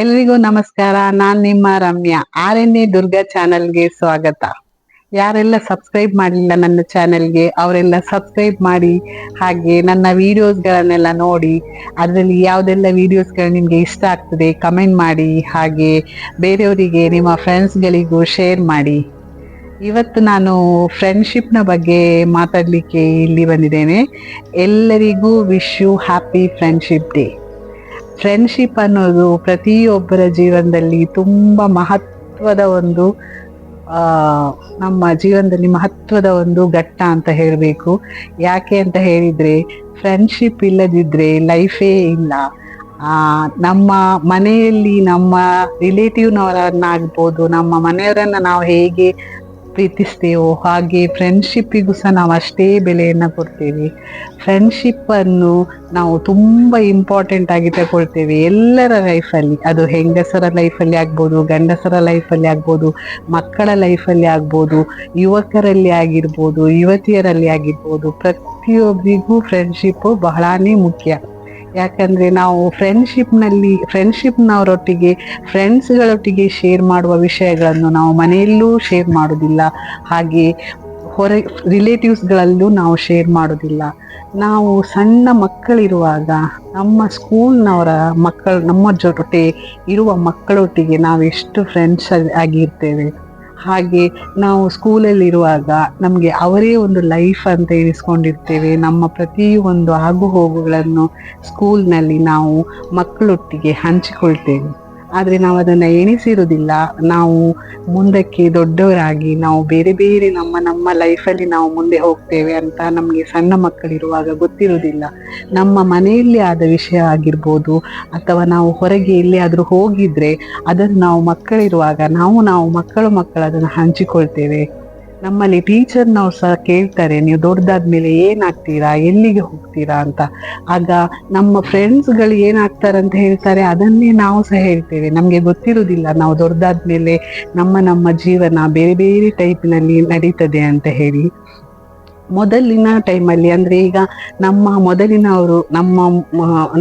ಎಲ್ರಿಗೂ ನಮಸ್ಕಾರ, ನಾನ್ ನಿಮ್ಮ Ramya R N A Durga ಚಾನೆಲ್ಗೆ ಸ್ವಾಗತ. ಯಾರೆಲ್ಲ ಸಬ್ಸ್ಕ್ರೈಬ್ ಮಾಡಲಿಲ್ಲ ನನ್ನ ಚಾನೆಲ್ಗೆ, ಅವರೆಲ್ಲ ಸಬ್ಸ್ಕ್ರೈಬ್ ಮಾಡಿ, ಹಾಗೆ ನನ್ನ ವಿಡಿಯೋಸ್ಗಳನ್ನೆಲ್ಲ ನೋಡಿ, ಅದರಲ್ಲಿ ಯಾವುದೆಲ್ಲ ವಿಡಿಯೋಸ್ಗಳು ನಿಮಗೆ ಇಷ್ಟ ಆಗ್ತದೆ ಕಮೆಂಟ್ ಮಾಡಿ, ಹಾಗೆ ಬೇರೆಯವರಿಗೆ, ನಿಮ್ಮ ಫ್ರೆಂಡ್ಸ್ಗಳಿಗೂ ಶೇರ್ ಮಾಡಿ. ಇವತ್ತು ನಾನು ಫ್ರೆಂಡ್ಶಿಪ್ನ ಬಗ್ಗೆ ಮಾತಾಡಲಿಕ್ಕೆ ಇಲ್ಲಿ ಬಂದಿದ್ದೇನೆ. ಎಲ್ಲರಿಗೂ wish you happy friendship day. Friendship ಅನ್ನೋದು ಪ್ರತಿಯೊಬ್ಬರ ಜೀವನದಲ್ಲಿ ತುಂಬ ಮಹತ್ವದ ಒಂದು ನಮ್ಮ ಜೀವನದಲ್ಲಿ ಮಹತ್ವದ ಒಂದು ಘಟ್ಟ ಅಂತ ಹೇಳಬೇಕು. ಯಾಕೆ ಅಂತ ಹೇಳಿದ್ರೆ ಫ್ರೆಂಡ್ಶಿಪ್ ಇಲ್ಲದಿದ್ರೆ ಲೈಫೇ ಇಲ್ಲ. ನಮ್ಮ ಮನೆಯಲ್ಲಿ ನಮ್ಮ ರಿಲೇಟಿವ್ನವರನ್ನಾಗ್ಬೋದು ನಮ್ಮ ಮನೆಯವರನ್ನು ನಾವು ಹೇಗೆ ಪ್ರೀತಿಸ್ತೇವೋ, ಹಾಗೆ ಫ್ರೆಂಡ್ಶಿಪ್ಪಿಗೂ ಸಹ ನಾವು ಅಷ್ಟೇ ಬೆಲೆಯನ್ನು ಕೊಡ್ತೇವೆ. ಫ್ರೆಂಡ್ಶಿಪ್ಪನ್ನು ನಾವು ತುಂಬ ಇಂಪಾರ್ಟೆಂಟ್ ಆಗಿ ತಗೊಳ್ತೇವೆ ಎಲ್ಲರ ಲೈಫಲ್ಲಿ ಅದು ಹೆಂಗಸರ ಲೈಫಲ್ಲಿ ಆಗ್ಬೋದು, ಗಂಡಸರ ಲೈಫಲ್ಲಿ ಆಗ್ಬೋದು, ಮಕ್ಕಳ ಲೈಫಲ್ಲಿ ಆಗ್ಬೋದು, ಯುವಕರಲ್ಲಿ ಆಗಿರ್ಬೋದು, ಯುವತಿಯರಲ್ಲಿ ಆಗಿರ್ಬೋದು, ಪ್ರತಿಯೊಬ್ಬರಿಗೂ ಫ್ರೆಂಡ್ಶಿಪ್ಪು ಬಹಳಾನೇ ಮುಖ್ಯ. ಯಾಕಂದ್ರೆ ನಾವು ಫ್ರೆಂಡ್ಶಿಪ್ನಲ್ಲಿ ಫ್ರೆಂಡ್ಶಿಪ್ನವರೊಟ್ಟಿಗೆ ಫ್ರೆಂಡ್ಸ್ಗಳೊಟ್ಟಿಗೆ ಶೇರ್ ಮಾಡುವ ವಿಷಯಗಳನ್ನು ನಾವು ಮನೆಯಲ್ಲೂ ಶೇರ್ ಮಾಡೋದಿಲ್ಲ. ಹಾಗೆ ಹೊರ ರಿಲೇಟಿವ್ಸ್ಗಳಲ್ಲೂ ನಾವು ಶೇರ್ ಮಾಡೋದಿಲ್ಲ. ನಾವು ಸಣ್ಣ ಮಕ್ಕಳಿರುವಾಗ ನಮ್ಮ ಸ್ಕೂಲ್ನವರ ಮಕ್ಕಳು, ನಮ್ಮ ಜೊತೆ ಇರುವ ಮಕ್ಕಳೊಟ್ಟಿಗೆ ನಾವು ಎಷ್ಟು ಫ್ರೆಂಡ್ಸ್ ಆಗಿರ್ತೇವೆ. ಹಾಗೆ ನಾವು ಸ್ಕೂಲಲ್ಲಿರುವಾಗ ನಮಗೆ ಅವರೇ ಒಂದು ಲೈಫ್ ಅಂತ ಎನಿಸ್ಕೊಂಡಿರ್ತೇವೆ. ನಮ್ಮ ಪ್ರತಿಯೊಂದು ಆಗು ಹೋಗುಗಳನ್ನು ಸ್ಕೂಲ್ನಲ್ಲಿ ನಾವು ಮಕ್ಕಳೊಟ್ಟಿಗೆ ಹಂಚಿಕೊಳ್ತೇವೆ. ಆದರೆ ನಾವು ಅದನ್ನು ಎಣಿಸಿರುವುದಿಲ್ಲ ನಾವು ಮುಂದಕ್ಕೆ ದೊಡ್ಡವರಾಗಿ ನಾವು ಬೇರೆ ಬೇರೆ ನಮ್ಮ ನಮ್ಮ ಲೈಫಲ್ಲಿ ನಾವು ಮುಂದೆ ಹೋಗ್ತೇವೆ ಅಂತ ನಮಗೆ ಸಣ್ಣ ಮಕ್ಕಳಿರುವಾಗ ಗೊತ್ತಿರುವುದಿಲ್ಲ ನಮ್ಮ ಮನೆಯಲ್ಲಿ ಆದ ವಿಷಯ ಆಗಿರ್ಬೋದು, ಅಥವಾ ನಾವು ಹೊರಗೆ ಎಲ್ಲಿಯಾದರೂ ಹೋಗಿದ್ರೆ ಅದನ್ನು ನಾವು ಮಕ್ಕಳಿರುವಾಗ ನಾವು ನಾವು ಮಕ್ಕಳು ಮಕ್ಕಳು ಅದನ್ನು ಹಂಚಿಕೊಳ್ತೇವೆ. ನಮ್ಮಲ್ಲಿ ಟೀಚರ್ನವ್ರು ಸಹ ಕೇಳ್ತಾರೆ, ನೀವು ದೊಡ್ಡದಾದ್ಮೇಲೆ ಏನಾಗ್ತೀರಾ? ಎಲ್ಲಿಗೆ ಹೋಗ್ತೀರಾ? ಅಂತ. ಆಗ ನಮ್ಮ ಫ್ರೆಂಡ್ಸ್ಗಳು ಏನಾಗ್ತಾರೆ ಅಂತ ಹೇಳ್ತಾರೆ, ಅದನ್ನೇ ನಾವು ಸಹ ಹೇಳ್ತೇವೆ. ನಮಗೆ ಗೊತ್ತಿರುವುದಿಲ್ಲ ನಾವು ದೊಡ್ಡದಾದ್ಮೇಲೆ ನಮ್ಮ ನಮ್ಮ ಜೀವನ ಬೇರೆ ಬೇರೆ ಟೈಪ್ನಲ್ಲಿ ನಡೀತದೆ ಅಂತ ಹೇಳಿ. ಮೊದಲಿನ ಟೈಮಲ್ಲಿ ಅಂದ್ರೆ ಈಗ ನಮ್ಮ ಮೊದಲಿನವರು ನಮ್ಮ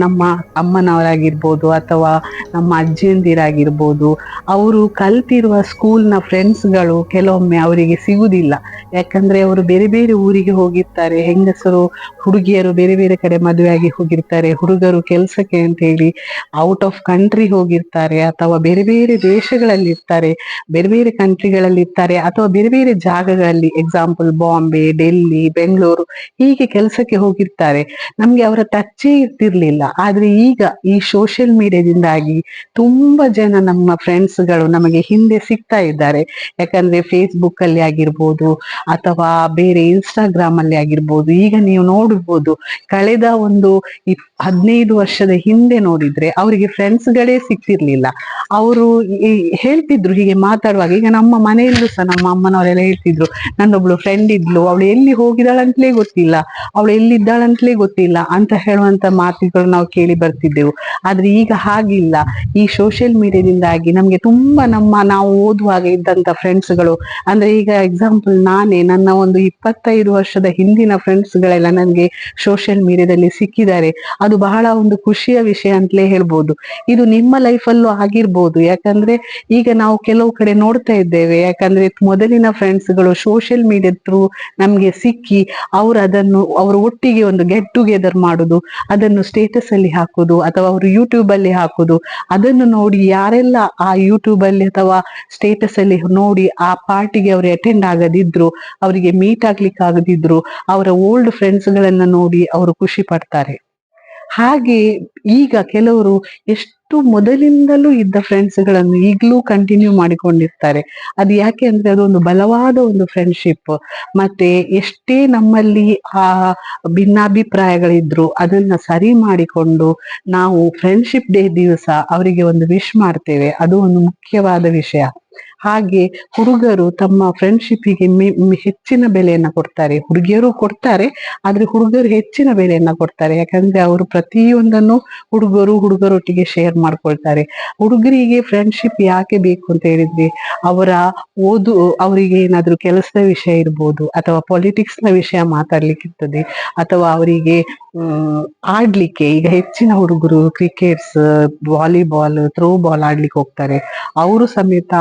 ನಮ್ಮ ಅಮ್ಮನವರಾಗಿರ್ಬೋದು ಅಥವಾ ನಮ್ಮ ಅಜ್ಜಿಯಂದಿರಾಗಿರ್ಬೋದು, ಅವರು ಕಲ್ತಿರುವ ಸ್ಕೂಲ್ನ ಫ್ರೆಂಡ್ಸ್ಗಳು ಕೆಲವೊಮ್ಮೆ ಅವರಿಗೆ ಸಿಗುವುದಿಲ್ಲ ಯಾಕಂದ್ರೆ ಅವರು ಬೇರೆ ಬೇರೆ ಊರಿಗೆ ಹೋಗಿರ್ತಾರೆ, ಹೆಂಗಸರು, ಹುಡುಗಿಯರು ಬೇರೆ ಬೇರೆ ಕಡೆ ಮದುವೆಯಾಗಿ ಹೋಗಿರ್ತಾರೆ, ಹುಡುಗರು ಕೆಲಸಕ್ಕೆ ಅಂತ ಹೇಳಿ ಔಟ್ ಆಫ್ ಕಂಟ್ರಿ ಹೋಗಿರ್ತಾರೆ ಅಥವಾ ಬೇರೆ ಬೇರೆ ದೇಶಗಳಲ್ಲಿ ಇರ್ತಾರೆ, ಬೇರೆ ಬೇರೆ ಕಂಟ್ರಿಗಳಲ್ಲಿ ಇರ್ತಾರೆ ಅಥವಾ ಬೇರೆ ಬೇರೆ ಜಾಗಗಳಲ್ಲಿ ಎಕ್ಸಾಂಪಲ್ ಬಾಂಬೆ ಡೆಲ್ಲಿ ಬೆಂಗಳೂರು ಹೀಗೆ ಕೆಲಸಕ್ಕೆ ಹೋಗಿರ್ತಾರೆ. ನಮ್ಗೆ ಅವರ ಟಚ್ಚೇ ಇರ್ತಿರ್ಲಿಲ್ಲ. ಆದ್ರೆ ಈಗ ಈ ಸೋಷಿಯಲ್ ಮೀಡಿಯಾದಿಂದಾಗಿ ತುಂಬಾ ಜನ ನಮ್ಮ ಫ್ರೆಂಡ್ಸ್ಗಳು ನಮಗೆ ಹಿಂದೆ ಸಿಗ್ತಾ ಇದ್ದಾರೆ. ಯಾಕಂದ್ರೆ ಫೇಸ್ಬುಕ್ ಅಲ್ಲಿ ಆಗಿರ್ಬೋದು ಅಥವಾ ಬೇರೆ ಇನ್ಸ್ಟಾಗ್ರಾಮ್ ಅಲ್ಲಿ ಆಗಿರ್ಬೋದು. ಈಗ ನೀವು ನೋಡ್ಬೋದು, ಕಳೆದ ಒಂದು ಹದಿನೈದು ವರ್ಷದ ಹಿಂದೆ ನೋಡಿದ್ರೆ ಅವರಿಗೆ ಫ್ರೆಂಡ್ಸ್ಗಳೇ ಸಿಕ್ತಿರ್ಲಿಲ್ಲ. ಅವರು ಹೇಳ್ತಿದ್ರು ಹೀಗೆ ಮಾತಾಡುವಾಗ, ಈಗ ನಮ್ಮ ಮನೆಯಲ್ಲೂ ಸಹ ನಮ್ಮ ಅಮ್ಮನವರೆಲ್ಲ ಹೇಳ್ತಿದ್ರು ನನ್ನೊಬ್ಳು ಫ್ರೆಂಡ್ ಇದ್ಲು, ಅವಳು ಎಲ್ಲಿ ಹೋಗಿದ್ದಾಳಂತಲೇ ಗೊತ್ತಿಲ್ಲ, ಅವಳು ಎಲ್ಲಿದ್ದಾಳಂತಲೇ ಗೊತ್ತಿಲ್ಲ ಅಂತ ಹೇಳುವಂತ ಮಾತುಗಳು ನಾವು ಕೇಳಿ ಬರ್ತಿದ್ದೆವು. ಆದ್ರೆ ಈಗ ಹಾಗಿಲ್ಲ. ಈ ಸೋಷಿಯಲ್ ಮೀಡಿಯಾದಿಂದಾಗಿ ನಮ್ಗೆ ತುಂಬಾ ನಮ್ಮ, ನಾವು ಓದುವಾಗ ಇದ್ದಂತ ಫ್ರೆಂಡ್ಸ್ಗಳು ಅಂದ್ರೆ ಈಗ ಎಕ್ಸಾಂಪಲ್ ನಾನೇ, ನನ್ನ ಒಂದು ಇಪ್ಪತ್ತೈದು ವರ್ಷದ ಹಿಂದಿನ ಫ್ರೆಂಡ್ಸ್ಗಳೆಲ್ಲ ನನಗೆ ಸೋಷಿಯಲ್ ಮೀಡಿಯಾದಲ್ಲಿ ಸಿಕ್ಕಿದ್ದಾರೆ. ಅದು ಬಹಳ ಒಂದು ಖುಷಿಯ ವಿಷಯ ಅಂತಲೇ ಹೇಳ್ಬೋದು. ಇದು ನಿಮ್ಮ ಲೈಫಲ್ಲೂ ಆಗಿರ್ಬೋದು. ಯಾಕಂದ್ರೆ ಈಗ ನಾವು ಕೆಲವು ಕಡೆ ನೋಡ್ತಾ ಇದ್ದೇವೆ. ಯಾಕಂದ್ರೆ ಮೊದಲಿನ ಫ್ರೆಂಡ್ಸ್ಗಳು ಸೋಷಿಯಲ್ ಮೀಡಿಯಾ ಥ್ರೂ ನಮ್ಗೆ ಸಿಕ್ಕಿ ಅವ್ರು ಅದನ್ನು, ಅವರು ಒಟ್ಟಿಗೆ ಒಂದು ಗೆಟ್ ಟುಗೆದರ್ ಮಾಡುದು, ಅದನ್ನು ಸ್ಟೇಟಸ್ ಅಲ್ಲಿ ಹಾಕುದು, ಅಥವಾ ಅವರು ಯೂಟ್ಯೂಬ್ ಅಲ್ಲಿ ಹಾಕುದು, ಅದನ್ನು ನೋಡಿ ಯಾರೆಲ್ಲ ಆ ಯೂಟ್ಯೂಬ್ ಅಲ್ಲಿ ಅಥವಾ ಸ್ಟೇಟಸ್ ಅಲ್ಲಿ ನೋಡಿ ಆ ಪಾರ್ಟಿಗೆ ಅವರು ಅಟೆಂಡ್ ಆಗದಿದ್ರು, ಅವರಿಗೆ ಮೀಟ್ ಆಗ್ಲಿಕ್ಕೆ ಆಗದಿದ್ರು ಅವರ ಓಲ್ಡ್ ಫ್ರೆಂಡ್ಸ್ ಗಳನ್ನ ನೋಡಿ ಅವರು ಖುಷಿ ಪಡ್ತಾರೆ. ಹಾಗೆ ಈಗ ಕೆಲವರು ಎಷ್ಟು ಮೊದಲಿಂದಲೂ ಇದ್ದ ಫ್ರೆಂಡ್ಸ್ಗಳನ್ನು ಈಗಲೂ ಕಂಟಿನ್ಯೂ ಮಾಡಿಕೊಂಡಿರ್ತಾರೆ. ಅದು ಯಾಕೆ ಅಂದ್ರೆ ಅದೊಂದು ಬಲವಾದ ಒಂದು ಫ್ರೆಂಡ್ಶಿಪ್ ಮತ್ತೆ ಎಷ್ಟೇ ನಮ್ಮಲ್ಲಿ ಆ ಭಿನ್ನಾಭಿಪ್ರಾಯಗಳಿದ್ರು ಅದನ್ನ ಸರಿ ಮಾಡಿಕೊಂಡು ನಾವು ಫ್ರೆಂಡ್ಶಿಪ್ ಡೇ ದಿವಸ ಅವರಿಗೆ ಒಂದು ವಿಶ್ ಮಾಡ್ತೇವೆ. ಅದು ಒಂದು ಮುಖ್ಯವಾದ ವಿಷಯ. ಹಾಗೆ ಹುಡುಗರು ತಮ್ಮ ಫ್ರೆಂಡ್ಶಿಪ್ಪಿಗೆ ಹೆಚ್ಚಿನ ಬೆಲೆಯನ್ನ ಕೊಡ್ತಾರೆ. ಹುಡುಗಿಯರು ಕೊಡ್ತಾರೆ, ಆದ್ರೆ ಹುಡುಗರು ಹೆಚ್ಚಿನ ಬೆಲೆಯನ್ನ ಕೊಡ್ತಾರೆ. ಯಾಕಂದ್ರೆ ಅವರು ಪ್ರತಿಯೊಂದನ್ನು ಹುಡುಗರು ಹುಡುಗರೊಟ್ಟಿಗೆ ಶೇರ್ ಮಾಡ್ಕೊಳ್ತಾರೆ. ಹುಡುಗರಿಗೆ ಫ್ರೆಂಡ್ಶಿಪ್ ಯಾಕೆ ಬೇಕು ಅಂತ ಹೇಳಿದ್ರೆ, ಅವರ ಓದು, ಅವರಿಗೆ ಏನಾದ್ರೂ ಕೆಲಸದ ವಿಷಯ ಇರ್ಬೋದು, ಅಥವಾ ಪಾಲಿಟಿಕ್ಸ್ನ ವಿಷಯ ಮಾತಾಡ್ಲಿಕ್ಕಿರ್ತದೆ, ಅಥವಾ ಅವರಿಗೆ ಆಡ್ಲಿಕ್ಕೆ ಈಗ ಹೆಚ್ಚಿನ ಹುಡುಗರು ಕ್ರಿಕೆಟ್ಸ್ ವಾಲಿಬಾಲ್ ಥ್ರೋ ಬಾಲ್ ಆಡ್ಲಿಕ್ಕೆ ಹೋಗ್ತಾರೆ. ಅವರು ಸಮೇತ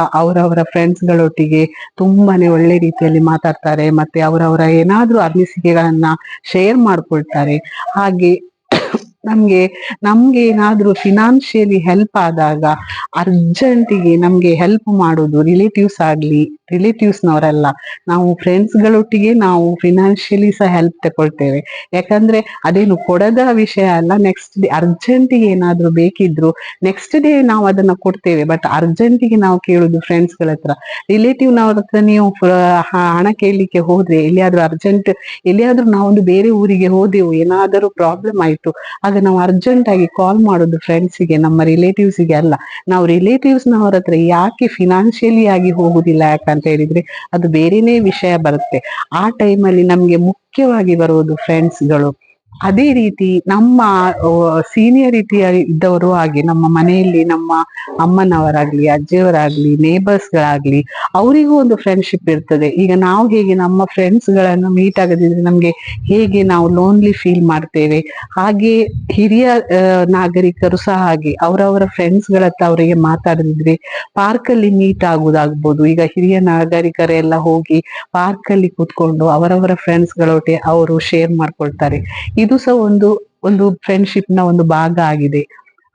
ಅವರವರ ಫ್ರೆಂಡ್ಸ್ ಗಳೊಟ್ಟಿಗೆ ತುಂಬಾನೇ ಒಳ್ಳೆ ರೀತಿಯಲ್ಲಿ ಮಾತಾಡ್ತಾರೆ, ಮತ್ತೆ ಅವರವರ ಏನಾದ್ರೂ ಅನಿಸಿಕೆಗಳನ್ನ ಶೇರ್ ಮಾಡ್ಕೊಳ್ತಾರೆ. ಹಾಗೆ ನಮ್ಗೆ ನಮ್ಗೆ ಏನಾದ್ರೂ ಫಿನಾನ್ಷಿಯಲಿ ಹೆಲ್ಪ್ ಆದಾಗ ಅರ್ಜೆಂಟಿಗೆ ನಮ್ಗೆ ಹೆಲ್ಪ್ ಮಾಡೋದು ರಿಲೇಟಿವ್ಸ್ ಆಗ್ಲಿ ರಿಲೇಟಿವ್ಸ್ ನವರಲ್ಲ, ನಾವು ಫ್ರೆಂಡ್ಸ್ ಗಳೊಟ್ಟಿಗೆ ನಾವು ಫಿನಾನ್ಷಿಯಲಿ ಸಹ ಹೆಲ್ಪ್ ತಗೊಳ್ತೇವೆ ಯಾಕಂದ್ರೆ ಅದೇನು ಕೊಡದ ವಿಷಯ ಅಲ್ಲ ನೆಕ್ಸ್ಟ್ ಡೇ ಅರ್ಜೆಂಟಿಗೆ ಏನಾದರೂ ಬೇಕಿದ್ರು ನೆಕ್ಸ್ಟ್ ಡೇ ನಾವು ಅದನ್ನ ಕೊಡ್ತೇವೆ. ಬಟ್ ಅರ್ಜೆಂಟಿಗೆ ನಾವು ಕೇಳುದು ಫ್ರೆಂಡ್ಸ್ಗಳ ಹತ್ರ. ರಿಲೇಟಿವ್ ನವ್ರ ಹತ್ರ ನೀವು ಹಣ ಕೇಳಲಿಕ್ಕೆ ಹೋದ್ರೆ, ಎಲ್ಲಿಯಾದ್ರೂ ಅರ್ಜೆಂಟ್ ಎಲ್ಲಿಯಾದ್ರೂ ನಾವೊಂದು ಬೇರೆ ಊರಿಗೆ ಹೋದೆವು, ಏನಾದರೂ ಪ್ರಾಬ್ಲಮ್ ಆಯ್ತು, ಆಗ ನಾವು ಅರ್ಜೆಂಟ್ ಆಗಿ ಕಾಲ್ ಮಾಡೋದು ಫ್ರೆಂಡ್ಸಿಗೆ ನಮ್ಮ ರಿಲೇಟಿವ್ಸಿಗೆ ಅಲ್ಲ. ನಾವು ರಿಲೇಟಿವ್ಸ್ ಹತ್ರ ಯಾಕೆ ಫಿನಾನ್ಷಿಯಲಿ ಆಗಿ ಹೋಗುದಿಲ್ಲ ಯಾಕಂತ ಹೇಳಿದ್ರೆ ಅದು ಬೇರೆನೇ ವಿಷಯ ಬರುತ್ತೆ. ಆ ಟೈಮಲ್ಲಿ ನಮ್ಗೆ ಮುಖ್ಯವಾಗಿ ಬರುವುದು ಫ್ರೆಂಡ್ಸ್ಗಳು ಅದೇ ರೀತಿ ನಮ್ಮ ಸೀನಿಯರಿಟಿಯ ಇದ್ದವರು ಹಾಗೆ ನಮ್ಮ ಮನೆಯಲ್ಲಿ ನಮ್ಮ ಅಮ್ಮನವರಾಗ್ಲಿ, ಅಜ್ಜಿಯವರಾಗ್ಲಿ ನೇಬರ್ಸ್ ಗಳಾಗ್ಲಿ ಅವರಿಗೂ ಒಂದು ಫ್ರೆಂಡ್ಶಿಪ್ ಇರ್ತದೆ. ಈಗ ನಾವು ಹೇಗೆ ನಮ್ಮ ಫ್ರೆಂಡ್ಸ್ಗಳನ್ನು ಮೀಟ್ ಆಗದಿದ್ರೆ ನಮ್ಗೆ ಹೇಗೆ ನಾವು ಲೋನ್ಲಿ ಫೀಲ್ ಮಾಡ್ತೇವೆ? ಹಾಗೆ ಹಿರಿಯ ನಾಗರಿಕರು ಸಹ ಹಾಗೆ ಅವರವರ ಫ್ರೆಂಡ್ಸ್ಗಳ ಹತ್ರ ಅವರಿಗೆ ಮಾತಾಡದಿದ್ರೆ ಪಾರ್ಕ್ ಅಲ್ಲಿ ಮೀಟ್ ಆಗುದಾಗ್ಬೋದು. ಈಗ ಹಿರಿಯ ನಾಗರಿಕರೆಲ್ಲ ಹೋಗಿ ಪಾರ್ಕ್ ಅಲ್ಲಿ ಕೂತ್ಕೊಂಡು ಅವರವರ ಫ್ರೆಂಡ್ಸ್ ಗಳೊಟ್ಟಿಗೆ ಅವರು ಶೇರ್ ಮಾಡ್ಕೊಳ್ತಾರೆ. ಇದು ಸಹ ಒಂದು ಒಂದು ಫ್ರೆಂಡ್ಶಿಪ್ನ ಒಂದು ಭಾಗ ಆಗಿದೆ.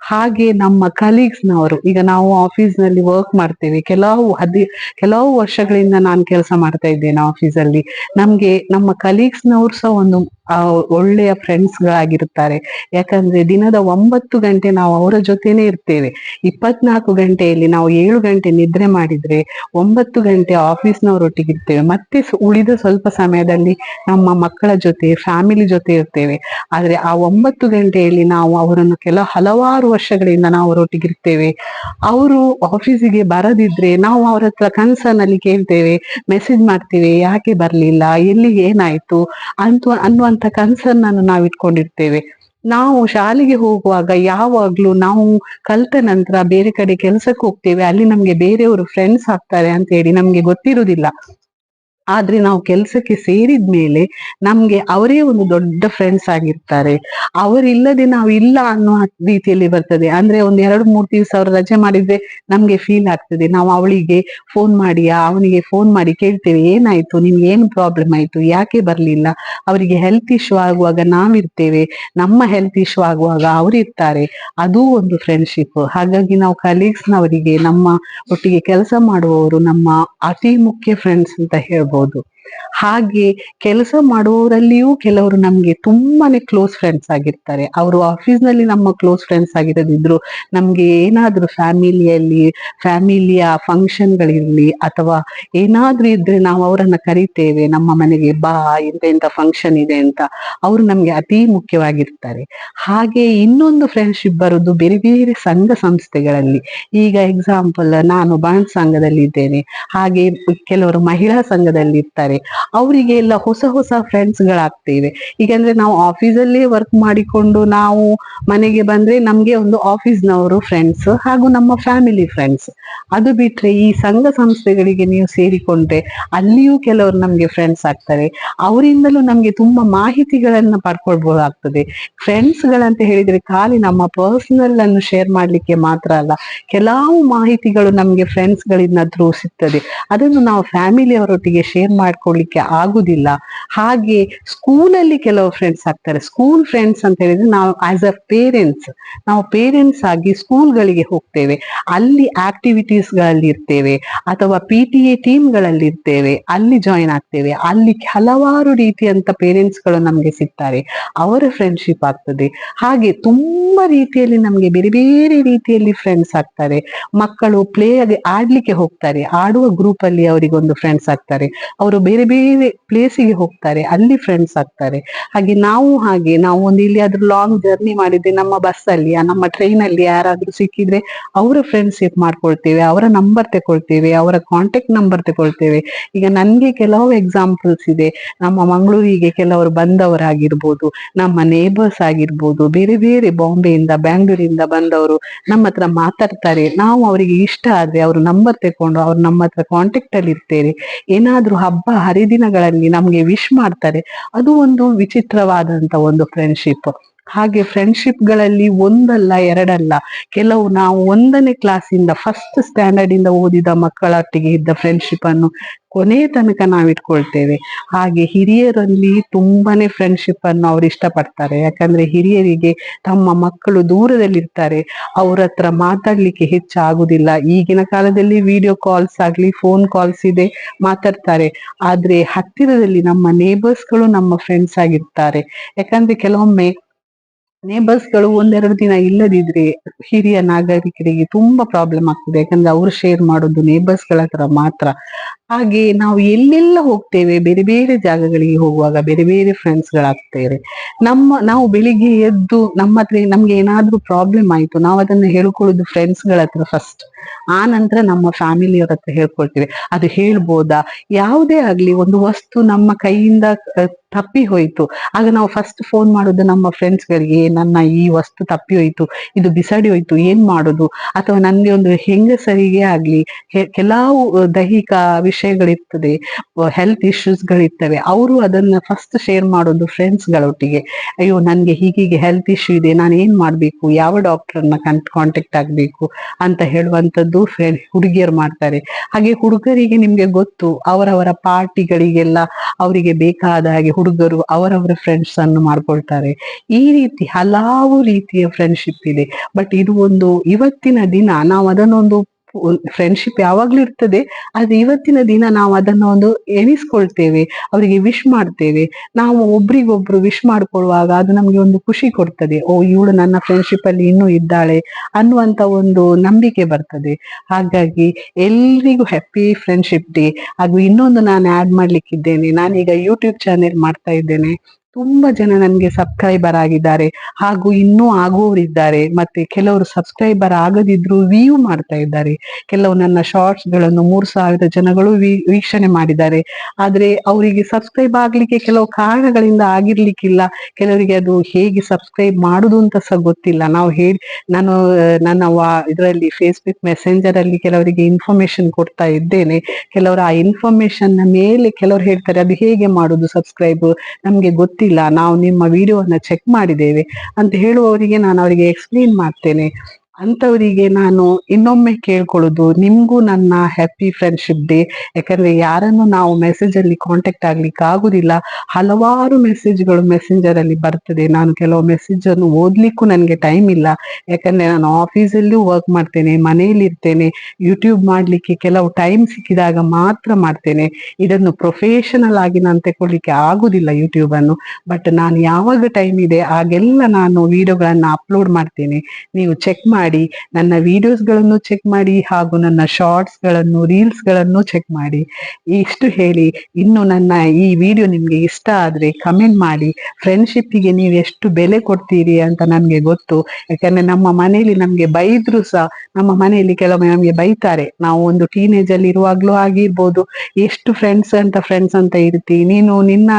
ಹಾಗೆ ನಮ್ಮ ಕಲೀಗ್ಸ್ ನವರು, ಈಗ ನಾವು ಆಫೀಸ್ನಲ್ಲಿ ವರ್ಕ್ ಮಾಡ್ತೇವೆ. ಕೆಲವು ಹದಿ ಕೆಲವು ವರ್ಷಗಳಿಂದ ನಾನು ಕೆಲಸ ಮಾಡ್ತಾ ಇದ್ದೇನೆ ಆಫೀಸ್ ಅಲ್ಲಿ. ನಮ್ಗೆ, ನಮ್ಮ ಕಲೀಗ್ಸ್ ನವರು ಸಹ ಒಂದು ಆ, ಒಳ್ಳೆಯ ಫ್ರೆಂಡ್ಸ್ ಗಳಾಗಿರುತ್ತಾರೆ. ಯಾಕಂದ್ರೆ ದಿನದ ಒಂಬತ್ತು ಗಂಟೆ ನಾವು ಅವರ ಜೊತೆನೆ ಇರ್ತೇವೆ. ಇಪ್ಪತ್ನಾಲ್ಕು ಗಂಟೆಯಲ್ಲಿ ನಾವು ಏಳು ಗಂಟೆ ನಿದ್ರೆ ಮಾಡಿದ್ರೆ ಒಂಬತ್ತು ಗಂಟೆ ಆಫೀಸ್ನವರೊಟ್ಟಿಗೆ ಇರ್ತೇವೆ. ಮತ್ತೆ ಉಳಿದ ಸ್ವಲ್ಪ ಸಮಯದಲ್ಲಿ ನಮ್ಮ ಮಕ್ಕಳ ಜೊತೆ ಫ್ಯಾಮಿಲಿ ಜೊತೆ ಇರ್ತೇವೆ. ಆದ್ರೆ ಆ ಒಂಬತ್ತು ಗಂಟೆಯಲ್ಲಿ ನಾವು ಅವರನ್ನು ಕೆಲ ಹಲವಾರು ವರ್ಷಗಳಿಂದ ನಾವು ಅವರೊಟ್ಟಿಗೆ ಇರ್ತೇವೆ. ಅವರು ಆಫೀಸಿಗೆ ಬರದಿದ್ರೆ ನಾವು ಅವರ ಹತ್ರ ಕನ್ಸರ್ನ್ ಅಲ್ಲಿ ಕೇಳ್ತೇವೆ. ಮೆಸೇಜ್ ಮಾಡ್ತೇವೆ ಯಾಕೆ ಬರ್ಲಿಲ್ಲ ಎಲ್ಲಿ ಏನಾಯ್ತು ಅಂತ ಅನ್ನುವಂತ ಕನ್ಸರ್ನ್ ಕನಸನ್ನ ನಾವು ಇಟ್ಕೊಂಡಿರ್ತೇವೆ. ನಾವು ಶಾಲೆಗೆ ಹೋಗುವಾಗ ಯಾವಾಗ್ಲೂ ನಾವು ಕಲ್ತ ನಂತರ ಬೇರೆ ಕಡೆ ಕೆಲ್ಸಕ್ಕೆ ಹೋಗ್ತೇವೆ, ಅಲ್ಲಿ ನಮ್ಗೆ ಬೇರೆಯವರು ಫ್ರೆಂಡ್ಸ್ ಆಗ್ತಾರೆ ಅಂತ ಹೇಳಿ ನಮ್ಗೆ ಗೊತ್ತಿರುವುದಿಲ್ಲ. ಆದ್ರೆ ನಾವು ಕೆಲಸಕ್ಕೆ ಸೇರಿದ ಮೇಲೆ ನಮ್ಗೆ ಅವರೇ ಒಂದು ದೊಡ್ಡ ಫ್ರೆಂಡ್ಸ್ ಆಗಿರ್ತಾರೆ. ಅವರಿಲ್ಲದೆ ನಾವು ಇಲ್ಲ ಅನ್ನೋ ರೀತಿಯಲ್ಲಿ ಬರ್ತದೆ. ಅಂದ್ರೆ ಒಂದ್ ಎರಡು, ಮೂರು ದಿವಸ ಅವ್ರು ರಜೆ ಮಾಡಿದ್ರೆ ನಮ್ಗೆ ಫೀಲ್ ಆಗ್ತದೆ. ನಾವು ಅವಳಿಗೆ ಫೋನ್ ಮಾಡಿ ಅವನಿಗೆ ಫೋನ್ ಮಾಡಿ ಕೇಳ್ತೇವೆ. ಏನಾಯ್ತು? ನಿಮ್ಗೆ ಏನು ಪ್ರಾಬ್ಲಮ್ ಆಯ್ತು? ಯಾಕೆ ಬರ್ಲಿಲ್ಲ? ಅವರಿಗೆ ಹೆಲ್ತ್ ಇಶ್ಯೂ ಆಗುವಾಗ ನಾವಿರ್ತೇವೆ. ನಮ್ಮ ಹೆಲ್ತ್ ಇಶ್ಯೂ ಆಗುವಾಗ ಅವರಿರ್ತಾರೆ ಅದೂ ಒಂದು ಫ್ರೆಂಡ್ಶಿಪ್ ಹಾಗಾಗಿ ನಾವು ಕಲೀಗ್ಸ್ ನವರಿಗೆ, ನಮ್ಮ ಒಟ್ಟಿಗೆ ಕೆಲಸ ಮಾಡುವವರು ನಮ್ಮ ಅತಿ ಮುಖ್ಯ ಫ್ರೆಂಡ್ಸ್ ಅಂತ ಹೇಳ್ಬೋದು. ಕಾಣಬಹುದು. ಹಾಗೆ ಕೆಲಸ ಮಾಡುವವರಲ್ಲಿಯೂ ಕೆಲವರು ನಮ್ಗೆ ತುಂಬಾನೇ ಕ್ಲೋಸ್ ಫ್ರೆಂಡ್ಸ್ ಆಗಿರ್ತಾರೆ. ಅವರು ಆಫೀಸ್ನಲ್ಲಿ ನಮ್ಮ ಕ್ಲೋಸ್ ಫ್ರೆಂಡ್ಸ್ ಆಗಿರದಿದ್ರು ನಮ್ಗೆ ಏನಾದರೂ ಫ್ಯಾಮಿಲಿಯಲ್ಲಿ ಫ್ಯಾಮಿಲಿಯ ಫಂಕ್ಷನ್ಗಳಿರಲಿ ಅಥವಾ ಏನಾದರೂ ಇದ್ರೆ ನಾವು ಅವರನ್ನ ಕರಿತೇವೆ, ನಮ್ಮ ಮನೆಗೆ ಬಾ, ಇಂತ ಇಂತ ಫಂಕ್ಷನ್ ಇದೆ ಅಂತ ಅವರು ನಮ್ಗೆ ಅತಿ ಮುಖ್ಯವಾಗಿರ್ತಾರೆ. ಹಾಗೆ ಇನ್ನೊಂದು ಫ್ರೆಂಡ್ಶಿಪ್ ಬರುದು ಬೇರೆ ಬೇರೆ ಸಂಘ ಸಂಸ್ಥೆಗಳಲ್ಲಿ. ಈಗ ಎಕ್ಸಾಂಪಲ್ ನಾನು ಬಾಣ್ ಸಂಘದಲ್ಲಿ ಇದ್ದೇನೆ ಹಾಗೆ ಕೆಲವರು ಮಹಿಳಾ ಸಂಘದಲ್ಲಿ ಇರ್ತಾರೆ ಅವರಿಗೆ ಎಲ್ಲ ಹೊಸ ಹೊಸ ಫ್ರೆಂಡ್ಸ್ ಗಳಾಗ್ತೇವೆ. ಈಗಂದ್ರೆ ನಾವು ಆಫೀಸಲ್ಲೇ ವರ್ಕ್ ಮಾಡಿಕೊಂಡು ನಾವು ಮನೆಗೆ ಬಂದ್ರೆ ನಮ್ಗೆ ಒಂದು ಆಫೀಸ್ನವರು ಫ್ರೆಂಡ್ಸ್ ಹಾಗೂ ನಮ್ಮ ಫ್ಯಾಮಿಲಿ ಫ್ರೆಂಡ್ಸ್ ಅದು ಬಿಟ್ರೆ ಈ ಸಂಘ ಸಂಸ್ಥೆಗಳಿಗೆ ನೀವು ಸೇರಿಕೊಂಡ್ರೆ ಅಲ್ಲಿಯೂ ಕೆಲವರು ನಮ್ಗೆ ಫ್ರೆಂಡ್ಸ್ ಆಗ್ತಾರೆ. ಅವರಿಂದಲೂ ನಮ್ಗೆ ತುಂಬಾ ಮಾಹಿತಿಗಳನ್ನ ಪಡ್ಕೊಳ್ಬಹುದಾಗ್ತದೆ ಫ್ರೆಂಡ್ಸ್ ಗಳಂತ ಹೇಳಿದ್ರೆ ಖಾಲಿ ನಮ್ಮ ಪರ್ಸನಲ್ ಅನ್ನು ಶೇರ್ ಮಾಡ್ಲಿಕ್ಕೆ ಮಾತ್ರ ಅಲ್ಲ, ಕೆಲವು ಮಾಹಿತಿಗಳು ನಮ್ಗೆ ಫ್ರೆಂಡ್ಸ್ ಗಳಿಂದ ಥ್ರೂ ಸಿಗ್ತದೆ. ಅದನ್ನು ನಾವು ಫ್ಯಾಮಿಲಿ ಅವರೊಟ್ಟಿಗೆ ಶೇರ್ ಮಾಡ್ಕೊಳ್ಳಿಕ್ಕೆ ಆಗುದಿಲ್ಲ. ಹಾಗೆ ಸ್ಕೂಲ್ ಅಲ್ಲಿ ಕೆಲವು ಫ್ರೆಂಡ್ಸ್ ಆಗ್ತಾರೆ. ಸ್ಕೂಲ್ ಫ್ರೆಂಡ್ಸ್ ಅಂತ ಹೇಳಿದ್ರೆ ನಾವು ಆಸ್ ಅ ಪೇರೆಂಟ್ಸ್ ನಾವು ಪೇರೆಂಟ್ಸ್ ಆಗಿ ಸ್ಕೂಲ್ಗಳಿಗೆ ಹೋಗ್ತೇವೆ. ಅಲ್ಲಿ ಆಕ್ಟಿವಿಟೀಸ್ಗಳಲ್ಲಿ ಇರ್ತೇವೆ ಅಥವಾ ಪಿ ಟಿ ಎ ಟೀಮ್ಗಳಲ್ಲಿ ಇರ್ತೇವೆ. ಅಲ್ಲಿ ಜಾಯಿನ್ ಆಗ್ತೇವೆ. ಅಲ್ಲಿ ಹಲವಾರು ರೀತಿಯಂತ ಪೇರೆಂಟ್ಸ್ಗಳು ನಮ್ಗೆ ಸಿಗ್ತಾರೆ. ಅವರ ಫ್ರೆಂಡ್ಶಿಪ್ ಆಗ್ತದೆ. ಹಾಗೆ ತುಂಬಾ ರೀತಿಯಲ್ಲಿ ನಮ್ಗೆ ಬೇರೆ ಬೇರೆ ರೀತಿಯಲ್ಲಿ ಫ್ರೆಂಡ್ಸ್ ಆಗ್ತಾರೆ. ಮಕ್ಕಳು ಪ್ಲೇ ಆಡ್ಲಿಕ್ಕೆ ಹೋಗ್ತಾರೆ. ಆಡುವ ಗ್ರೂಪ್ ಅಲ್ಲಿ ಅವರಿಗೊಂದು ಫ್ರೆಂಡ್ಸ್ ಆಗ್ತಾರೆ. ಅವರು ಬೇರೆ ಬೇರೆ ಪ್ಲೇಸಿಗೆ ಹೋಗ್ತಾರೆ, ಅಲ್ಲಿ ಫ್ರೆಂಡ್ಸ್ ಆಗ್ತಾರೆ. ಹಾಗೆ ನಾವು ಹಾಗೆ, ನಾವು ಒಂದು ಇಲ್ಲಿ ಆದ್ರೂ ಲಾಂಗ್ ಜರ್ನಿ ಮಾಡಿದ್ರೆ ನಮ್ಮ ಬಸ್ ಅಲ್ಲಿ ನಮ್ಮ ಟ್ರೈನ್ ಅಲ್ಲಿ ಯಾರಾದ್ರೂ ಸಿಕ್ಕಿದ್ರೆ ಅವರ ಫ್ರೆಂಡ್ಶಿಪ್ ಮಾಡ್ಕೊಳ್ತೇವೆ, ಅವರ ನಂಬರ್ ತಗೊಳ್ತೇವೆ ಅವರ ಕಾಂಟ್ಯಾಕ್ಟ್ ನಂಬರ್ ತಗೊಳ್ತೇವೆ ಈಗ ನನ್ಗೆ ಕೆಲವು ಎಕ್ಸಾಂಪಲ್ಸ್ ಇದೆ. ನಮ್ಮ ಮಂಗಳೂರಿಗೆ ಕೆಲವರು ಬಂದವರಾಗಿರ್ಬೋದು, ನಮ್ಮ ನೇಬರ್ಸ್ ಆಗಿರ್ಬೋದು, ಬೇರೆ ಬೇರೆ ಬಾಂಬೆಯಿಂದ, ಬ್ಯಾಂಗ್ಳೂರಿಂದ ಬಂದವರು ನಮ್ಮ ಹತ್ರ ಮಾತಾಡ್ತಾರೆ. ನಾವು ಅವರಿಗೆ ಇಷ್ಟ ಆದ್ರೆ ಅವರು ನಂಬರ್ ತಗೊಂಡು ಅವ್ರು ನಮ್ಮ ಹತ್ರ ಕಾಂಟ್ಯಾಕ್ಟ್ ಅಲ್ಲಿ ಇರ್ತೇವೆ ಏನಾದ್ರೂ ಹಬ್ಬ ಹರಿದಿನಗಳಲ್ಲಿ ನಮ್ಗೆ ವಿಶ್ ಮಾಡ್ತಾರೆ. ಅದು ಒಂದು ವಿಚಿತ್ರವಾದಂತ ಒಂದು ಫ್ರೆಂಡ್ಶಿಪ್ ಹಾಗೆ ಫ್ರೆಂಡ್ಶಿಪ್ಗಳಲ್ಲಿ ಒಂದಲ್ಲ, ಎರಡಲ್ಲ. ಕೆಲವು ನಾವು ಒಂದನೇ ಕ್ಲಾಸಿಂದ ಫಸ್ಟ್ ಸ್ಟ್ಯಾಂಡರ್ಡ್ ಇಂದ ಓದಿದ ಮಕ್ಕಳೊಟ್ಟಿಗೆ ಇದ್ದ ಫ್ರೆಂಡ್ಶಿಪ್ ಅನ್ನು ಕೊನೆ ತನಕ ನಾವು ಇಟ್ಕೊಳ್ತೇವೆ. ಹಾಗೆ ಹಿರಿಯರಲ್ಲಿ ತುಂಬಾನೇ ಫ್ರೆಂಡ್ಶಿಪ್ ಅನ್ನು ಅವ್ರು ಇಷ್ಟಪಡ್ತಾರೆ. ಯಾಕಂದ್ರೆ ಹಿರಿಯರಿಗೆ ತಮ್ಮ ಮಕ್ಕಳು ದೂರದಲ್ಲಿರ್ತಾರೆ. ಅವ್ರ ಹತ್ರ ಮಾತಾಡ್ಲಿಕ್ಕೆ ಹೆಚ್ಚು ಆಗುದಿಲ್ಲ ಈಗಿನ ಕಾಲದಲ್ಲಿ ವಿಡಿಯೋ ಕಾಲ್ಸ್ ಆಗ್ಲಿ ಫೋನ್ ಕಾಲ್ಸ್ ಇದೆ ಮಾತಾಡ್ತಾರೆ. ಆದ್ರೆ ಹತ್ತಿರದಲ್ಲಿ ನಮ್ಮ ನೇಬರ್ಸ್ಗಳು ನಮ್ಮ ಫ್ರೆಂಡ್ಸ್ ಆಗಿರ್ತಾರೆ. ಯಾಕಂದ್ರೆ ಕೆಲವೊಮ್ಮೆ ನೇಬರ್ಸ್ಗಳು ಒಂದೆರಡು ದಿನ ಇಲ್ಲದಿದ್ರೆ ಹಿರಿಯ ನಾಗರಿಕರಿಗೆ ತುಂಬಾ ಪ್ರಾಬ್ಲಮ್ ಆಗ್ತದೆ. ಯಾಕಂದ್ರೆ ಅವ್ರು ಶೇರ್ ಮಾಡೋದು ನೇಬರ್ಸ್ಗಳ ಹತ್ರ ಮಾತ್ರ. ಹಾಗೆ ನಾವು ಎಲ್ಲೆಲ್ಲ ಹೋಗ್ತೇವೆ, ಬೇರೆ ಬೇರೆ ಜಾಗಗಳಿಗೆ ಹೋಗುವಾಗ ಬೇರೆ ಬೇರೆ ಫ್ರೆಂಡ್ಸ್ ಗಳಾಗ್ತೇವೆ ನಮ್ಮ, ನಾವು ಬೆಳಿಗ್ಗೆ ಎದ್ದು ನಮ್ಮ ಹತ್ರ ನಮ್ಗೆ ಏನಾದ್ರೂ ಪ್ರಾಬ್ಲಮ್ ಆಯ್ತು, ನಾವು ಅದನ್ನ ಹೇಳ್ಕೊಳ್ಳೋದು ಫ್ರೆಂಡ್ಸ್ಗಳ ಹತ್ರ ಫಸ್ಟ್ ಆ ನಂತರ ನಮ್ಮ ಫ್ಯಾಮಿಲಿಯವ್ರ ಹತ್ರ ಹೇಳ್ಕೊಳ್ತೇವೆ. ಅದು ಹೇಳ್ಬೋದಾ? ಯಾವುದೇ ಆಗ್ಲಿ ಒಂದು ವಸ್ತು ನಮ್ಮ ಕೈಯಿಂದ ತಪ್ಪಿ ಹೋಯ್ತು ಆಗ ನಾವು ಫಸ್ಟ್ ಫೋನ್ ಮಾಡೋದು ನಮ್ಮ ಫ್ರೆಂಡ್ಸ್ ಗಳಿಗೆ, ನನ್ನ ಈ ವಸ್ತು ತಪ್ಪಿ ಹೋಯ್ತು ಇದು ಬಿಸಾಡಿ ಹೋಯ್ತು ಏನ್ ಮಾಡೋದು? ಅಥವಾ ನನ್ಗೆ ಒಂದು ಹೆಂಗಸರಿಗೆ ಆಗ್ಲಿ ಕೆಲವು ದೈಹಿಕ ವಿಷಯಗಳಿರ್ತದೆ ಹೆಲ್ತ್ ಇಶ್ಯೂಸ್ ಗಳಿರ್ತವೆ ಅವರು ಅದನ್ನ ಫಸ್ಟ್ ಶೇರ್ ಮಾಡೋದು ಫ್ರೆಂಡ್ಸ್ ಗಳೊಟ್ಟಿಗೆ. ಅಯ್ಯೋ, ನನ್ಗೆ ಹೀಗೀಗೆ ಹೆಲ್ತ್ ಇಶ್ಯೂ ಇದೆ, ನಾನು ಏನ್ ಮಾಡ್ಬೇಕು? ಯಾವ ಡಾಕ್ಟರ್ನ ಕಾಂಟ್ಯಾಕ್ಟ್ ಆಗ್ಬೇಕು? ಅಂತ ಹೇಳುವಂತದ್ದು ಹುಡುಗಿಯರು ಮಾಡ್ತಾರೆ. ಹಾಗೆ ಹುಡುಗರಿಗೆ ನಿಮ್ಗೆ ಗೊತ್ತು, ಅವರವರ ಪಾರ್ಟಿಗಳಿಗೆಲ್ಲ ಅವರಿಗೆ ಬೇಕಾದ ಹಾಗೆ ಹುಡುಗರು ಅವರವರ ಫ್ರೆಂಡ್ಸ್ ಅನ್ನು ಮಾಡ್ಕೊಳ್ತಾರೆ. ಈ ರೀತಿ ಹಲವು ರೀತಿಯ ಫ್ರೆಂಡ್ಶಿಪ್ ಇದೆ. ಬಟ್ ಇದು ಒಂದು ಇವತ್ತಿನ ದಿನ ನಾವು ಅದನ್ನೊಂದು ಫ್ರೆಂಡ್ಶಿಪ್ ಯಾವಾಗ್ಲೂ ಇರ್ತದೆ. ಆದ್ರೆ ಇವತ್ತಿನ ದಿನ ನಾವು ಅದನ್ನ ಒಂದು ಎಣಿಸ್ಕೊಳ್ತೇವೆ, ಅವರಿಗೆ ವಿಶ್ ಮಾಡ್ತೇವೆ. ನಾವು ಒಬ್ರಿಗೊಬ್ರು ವಿಶ್ ಮಾಡ್ಕೊಳ್ಳುವಾಗ ಅದು ನಮ್ಗೆ ಒಂದು ಖುಷಿ ಕೊಡ್ತದೆ. ಓ, ಇವಳು ನನ್ನ ಫ್ರೆಂಡ್ಶಿಪ್ ಅಲ್ಲಿ ಇನ್ನೂ ಇದ್ದಾಳೆ ಅನ್ನುವಂತ ಒಂದು ನಂಬಿಕೆ ಬರ್ತದೆ. ಹಾಗಾಗಿ ಎಲ್ರಿಗೂ ಹ್ಯಾಪಿ ಫ್ರೆಂಡ್ಶಿಪ್ ಡೇ ಹಾಗೂ ಇನ್ನೊಂದು ನಾನು ಆಡ್ ಮಾಡ್ಲಿಕ್ಕಿದ್ದೇನೆ. ನಾನೀಗ ಯೂಟ್ಯೂಬ್ ಚಾನೆಲ್ ಮಾಡ್ತಾ ಇದ್ದೇನೆ. ತುಂಬಾ ಜನ ನನಗೆ ಸಬ್ಸ್ಕ್ರೈಬರ್ ಆಗಿದ್ದಾರೆ. ಹಾಗೂ ಇನ್ನೂ ಆಗುವವರಿದ್ದಾರೆ ಮತ್ತೆ ಕೆಲವರು ಸಬ್ಸ್ಕ್ರೈಬರ್ ಆಗದಿದ್ರು ವ್ಯೂ ಮಾಡ್ತಾ ಇದ್ದಾರೆ. ಕೆಲವು ನನ್ನ ಶಾರ್ಟ್ಸ್ಗಳನ್ನು ಮೂರು ಸಾವಿರ ಜನಗಳು ವೀಕ್ಷಣೆ ಮಾಡಿದ್ದಾರೆ. ಆದ್ರೆ ಅವರಿಗೆ ಸಬ್ಸ್ಕ್ರೈಬ್ ಆಗ್ಲಿಕ್ಕೆ ಕೆಲವು ಕಾರಣಗಳಿಂದ ಆಗಿರ್ಲಿಕ್ಕಿಲ್ಲ. ಕೆಲವರಿಗೆ ಅದು ಹೇಗೆ ಸಬ್ಸ್ಕ್ರೈಬ್ ಮಾಡುದು ಅಂತ ಸಹ ಗೊತ್ತಿಲ್ಲ. ನಾವು ಹೇಳಿ, ನಾನು, ನನ್ನ ಇದರಲ್ಲಿ ಫೇಸ್ಬುಕ್ ಮೆಸೆಂಜರ್ ಅಲ್ಲಿ ಕೆಲವರಿಗೆ ಇನ್ಫಾರ್ಮೇಶನ್ ಕೊಡ್ತಾ ಇದ್ದೇನೆ. ಕೆಲವರು ಆ ಇನ್ಫಾರ್ಮೇಶನ್ ಮೇಲೆ ಕೆಲವರು ಹೇಳ್ತಾರೆ, ಅದು ಹೇಗೆ ಮಾಡುದು ಸಬ್ಸ್ಕ್ರೈಬ್ ನಮ್ಗೆ ಗೊತ್ತಿಲ್ಲ. ನಾವು ನಿಮ್ಮ ವಿಡಿಯೋವನ್ನು ಚೆಕ್ ಮಾಡಿದ್ದೇವೆ. ಅಂತ ಹೇಳುವವರಿಗೆ ನಾನು ಅವರಿಗೆ ಎಕ್ಸ್ಪ್ಲೇನ್ ಮಾಡ್ತೇನೆ. ಅಂತವರಿಗೆ ನಾನು ಇನ್ನೊಮ್ಮೆ ಕೇಳ್ಕೊಳ್ಳೋದು, ನಿಮಗೂ ನನ್ನ ಹ್ಯಾಪಿ ಫ್ರೆಂಡ್ಶಿಪ್ ಡೇ ಯಾಕಂದ್ರೆ ಯಾರನ್ನು ನಾವು ಮೆಸೇಜ್ ಅಲ್ಲಿ ಕಾಂಟ್ಯಾಕ್ಟ್ ಆಗ್ಲಿಕ್ಕೆ ಆಗುದಿಲ್ಲ. ಹಲವಾರು ಮೆಸೇಜ್ಗಳು ಮೆಸೆಂಜರ್ ಅಲ್ಲಿ ಬರ್ತದೆ. ನಾನು ಕೆಲವು ಮೆಸೇಜ್ ಅನ್ನು ಓದ್ಲಿಕ್ಕೂ ನನಗೆ ಟೈಮ್ ಇಲ್ಲ. ಯಾಕಂದ್ರೆ ನಾನು ಆಫೀಸಲ್ಲೂ ವರ್ಕ್ ಮಾಡ್ತೇನೆ, ಮನೆಯಲ್ಲಿ ಇರ್ತೇನೆ ಯೂಟ್ಯೂಬ್ ಮಾಡ್ಲಿಕ್ಕೆ ಕೆಲವು ಟೈಮ್ ಸಿಕ್ಕಿದಾಗ ಮಾತ್ರ ಮಾಡ್ತೇನೆ. ಇದನ್ನು ಪ್ರೊಫೆಷನಲ್ ಆಗಿ ನಾನು ತಗೊಳ್ಳಿಕ್ಕೆ ಆಗುದಿಲ್ಲ ಯೂಟ್ಯೂಬ್ ಅನ್ನು. ಬಟ್ ನಾನು ಯಾವಾಗ ಟೈಮ್ ಇದೆ, ಆಗೆಲ್ಲ ನಾನು ವಿಡಿಯೋಗಳನ್ನು ಅಪ್ಲೋಡ್ ಮಾಡ್ತೇನೆ. ನೀವು ಚೆಕ್ ಮಾಡಿ. ನನ್ನ ವಿಡಿಯೋಸ್ಗಳನ್ನು ಚೆಕ್ ಮಾಡಿ ಹಾಗೂ ನನ್ನ ಶಾರ್ಟ್ಸ್ಗಳನ್ನು ರೀಲ್ಸ್ಗಳನ್ನು ಚೆಕ್ ಮಾಡಿ. ಇಷ್ಟು ಹೇಳಿ, ಇನ್ನು ನನ್ನ ಈ ವಿಡಿಯೋ ನಿಮಗೆ ಇಷ್ಟ ಆದ್ರೆ ಕಮೆಂಟ್ ಮಾಡಿ. ಫ್ರೆಂಡ್ಶಿಪ್ಪಿಗೆ ನೀವು ಎಷ್ಟು ಬೆಲೆ ಕೊಡ್ತೀರಿ ಅಂತ ನನಗೆ ಗೊತ್ತು. ಯಾಕಂದ್ರೆ ನಮ್ಮ ಮನೆಯಲ್ಲಿ ನಮಗೆ ಬೈದ್ರು ಸಹ, ನಮ್ಮ ಮನೆಯಲ್ಲಿ ಕೆಲವೊಮ್ಮೆ ನಮಗೆ ಬೈತಾರೆ. ನಾವು ಒಂದು ಟೀನೇಜ್ ಅಲ್ಲಿ ಇರುವಾಗ್ಲೂ ಆಗಿರ್ಬೋದು. ಎಷ್ಟು ಫ್ರೆಂಡ್ಸ್ ಅಂತ ಫ್ರೆಂಡ್ಸ್ ಅಂತ ಇರ್ತಿ ನೀನು ನಿನ್ನ,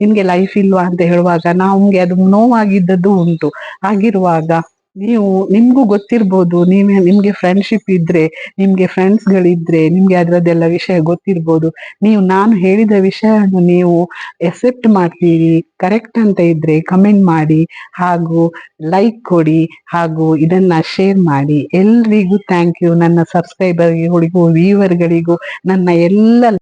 ನಿನ್ಗೆ ಲೈಫ್ ಇಲ್ವಾ ಅಂತ ಹೇಳುವಾಗ ನಮ್ಗೆ ಅದು ನೋವಾಗಿದ್ದದ್ದು ಉಂಟು. ಆಗಿರುವಾಗ ನೀವು ನಿಮ್ಗೂ ಗೊತ್ತಿರ್ಬೋದು, ನೀವೇ ನಿಮ್ಗೆ ಫ್ರೆಂಡ್ಶಿಪ್ ಇದ್ರೆ, ನಿಮ್ಗೆ ಫ್ರೆಂಡ್ಸ್ ಗಳಿದ್ರೆ, ನಿಮ್ಗೆ ಅದರದ್ದೆಲ್ಲ ವಿಷಯ ಗೊತ್ತಿರ್ಬೋದು. ನೀವು, ನಾನು ಹೇಳಿದ ವಿಷಯವನ್ನು ನೀವು ಎಕ್ಸೆಪ್ಟ್ ಮಾಡ್ತೀರಿ ಕರೆಕ್ಟ್ ಅಂತ ಇದ್ರೆ ಕಮೆಂಟ್ ಮಾಡಿ, ಹಾಗೂ ಲೈಕ್ ಕೊಡಿ, ಹಾಗೂ ಇದನ್ನ ಶೇರ್ ಮಾಡಿ. ಎಲ್ರಿಗೂ ಥ್ಯಾಂಕ್ ಯು ನನ್ನ ಸಬ್ಸ್ಕ್ರೈಬರ್ಗಳಿಗೂ ವ್ಯೂವರ್ಗಳಿಗೂ ನನ್ನ ಎಲ್ಲ